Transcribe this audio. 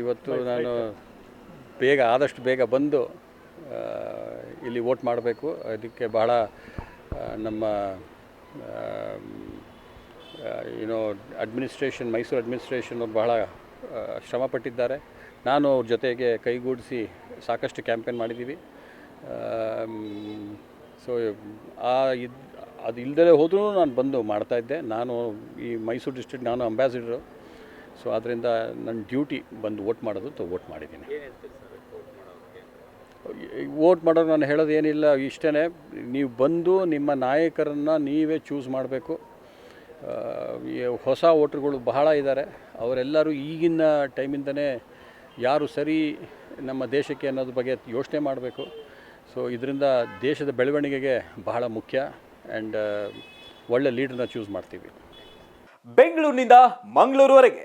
ಇವತ್ತು ನಾನು ಬೇಗ ಆದಷ್ಟು ಬೇಗ ಬಂದು ಇಲ್ಲಿ ವೋಟ್ ಮಾಡಬೇಕು. ಅದಕ್ಕೆ ಬಹಳ ನಮ್ಮ ಏನೋ ಅಡ್ಮಿನಿಸ್ಟ್ರೇಷನ್ ಮೈಸೂರು ಅಡ್ಮಿನಿಸ್ಟ್ರೇಷನ್ ಅವ್ರು ಬಹಳ ಶ್ರಮಪಟ್ಟಿದ್ದಾರೆ ನಾನು ಅವ್ರ ಜೊತೆಗೆ ಕೈಗೂಡಿಸಿ ಸಾಕಷ್ಟು ಕ್ಯಾಂಪೇನ್ ಮಾಡಿದ್ದೀವಿ. ಸೊ ಆ ಇದು ಅದು ಇಲ್ಲದೇ ಹೋದ್ರೂ ನಾನು ಬಂದು ಮಾಡ್ತಾಯಿದ್ದೆ ನಾನು ಈ ಮೈಸೂರು ಡಿಸ್ಟ್ರಿಕ್ಟ್ ನಾನು ಅಂಬಾಸಿಡರು ಸೊ ಆದ್ದರಿಂದ ನನ್ನ ಡ್ಯೂಟಿ ಬಂದು ವೋಟ್ ಮಾಡೋದು ತ ವೋಟ್ ಮಾಡಿದ್ದೀನಿ. ವೋಟ್ ಮಾಡೋರು ನಾನು ಹೇಳೋದು ಏನಿಲ್ಲ ಇಷ್ಟೇ ನೀವು ಬಂದು ನಿಮ್ಮ ನಾಯಕರನ್ನು ನೀವೇ ಚೂಸ್ ಮಾಡಬೇಕು. ಹೊಸ ವೋಟ್ರುಗಳು ಬಹಳ ಇದ್ದಾರೆ. ಅವರೆಲ್ಲರೂ ಈಗಿನ ಟೈಮಿಂದನೇ ಯಾರು ಸರಿ ನಮ್ಮ ದೇಶಕ್ಕೆ ಅನ್ನೋದ್ರ ಬಗ್ಗೆ ಯೋಚನೆ ಮಾಡಬೇಕು. ಸೊ ಇದರಿಂದ ದೇಶದ ಬೆಳವಣಿಗೆಗೆ ಬಹಳ ಮುಖ್ಯ ಆ್ಯಂಡ್ ಒಳ್ಳೆ ಲೀಡ್ರನ್ನ ಚೂಸ್ ಮಾಡ್ತೀವಿ. ಬೆಂಗಳೂರಿನಿಂದ ಮಂಗಳೂರುವರೆಗೆ